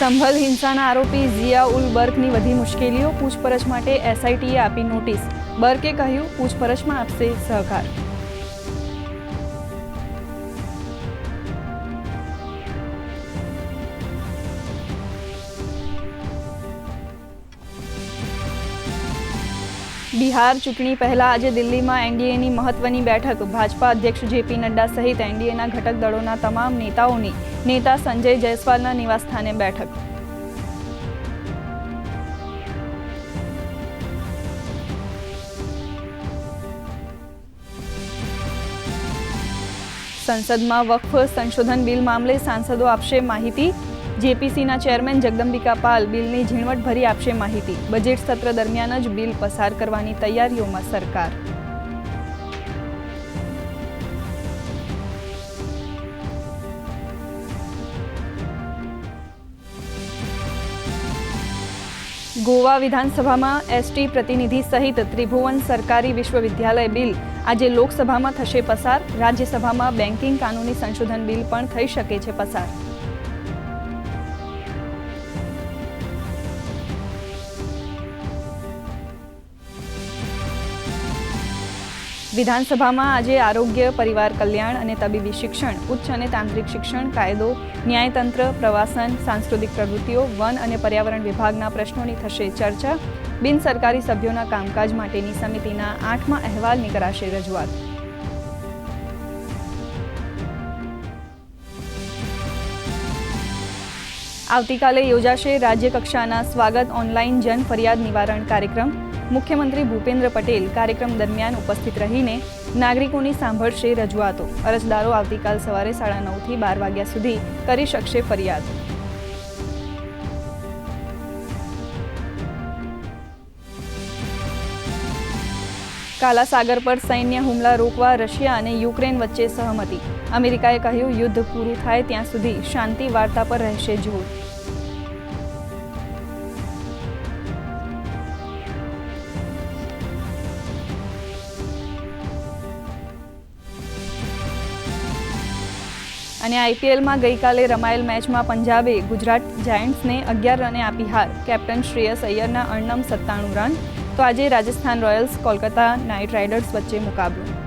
સંભલ હિંસાના આરોપી ઝિયા ઉલ બર્કની વધી મુશ્કેલીઓ પૂછપરછ માટે એસઆઈટીએ આપી નોટિસ. બર્કે કહ્યું, પૂછપરછમાં આપશે સહકાર. બિહાર ચૂંટણી પહેલાં આજે દિલ્હીમાં એનડીએની મહત્વની બેઠક. ભાજપા અધ્યક્ષ જેપી નડ્ડા સહિત એનડીએના ઘટક દળોના તમામ નેતાઓની, નેતા સંજય જયસ્વાલના નિવાસસ્થાને બેઠક. સંસદમાં વકફ સંશોધન બિલ મામલે સાંસદો આપશે માહિતી. જેપીસીના ચેરમેન જગદંબિકા પાલ બિલની ઝીણવટભરી આપશે માહિતી. બજેટ સત્ર દરમિયાન જ બિલ પસાર કરવાની તૈયારીઓમાં સરકાર. ગોવા વિધાનસભામાં એસટી પ્રતિનિધિ સહિત ત્રિભુવન સરકારી વિશ્વવિદ્યાલય બિલ આજે લોકસભામાં થશે પસાર. રાજ્યસભામાં બેન્કિંગ કાનૂની સંશોધન બિલ પણ થઈ શકે છે પસાર. વિધાનસભામાં આજે આરોગ્ય, પરિવાર કલ્યાણ અને તબીબી શિક્ષણ, ઉચ્ચ અને તાંત્રિક શિક્ષણ, કાયદો, ન્યાયતંત્ર, પ્રવાસન, સાંસ્કૃતિક પ્રવૃત્તિઓ, વન અને પર્યાવરણ વિભાગના પ્રશ્નોની થશે ચર્ચા. બિન સરકારી સભ્યોના કામકાજ માટેની સમિતિના આઠમા અહેવાલની કરાશે રજૂઆત. આવતીકાલે યોજાશે રાજ્યકક્ષાના સ્વાગત ઓનલાઈન જન ફરિયાદ નિવારણ કાર્યક્રમ. મુખ્યમંત્રી ભૂપેન્દ્ર પટેલ કાર્યક્રમ દરમિયાન ઉપસ્થિત રહીને નાગરિકોની સાંભળશે રજૂઆતો. અરજદારો આવતીકાલ સવારે સાડા નવથી બાર વાગ્યા સુધી કરી શકશે ફરિયાદ. કાલા સાગર પર સૈન્ય હુમલા રોકવા રશિયા અને યુક્રેન વચ્ચે સહમતી. અમેરિકાએ કહ્યું, યુદ્ધ પૂરું થાય ત્યાં સુધી શાંતિ વાર્તા પર રહેશે જોર. અને આઈપીએલમાં ગઈકાલે રમાયેલ મેચમાં પંજાબે ગુજરાત જાયન્ટ્સને અગિયાર રને આપી હાર. કેપ્ટન શ્રેયસ અય્યરના અણનમ સત્તાણું રન. તો આજે Rajasthan Royals Kolkata Knight Riders વચ્ચે મુકાબલો.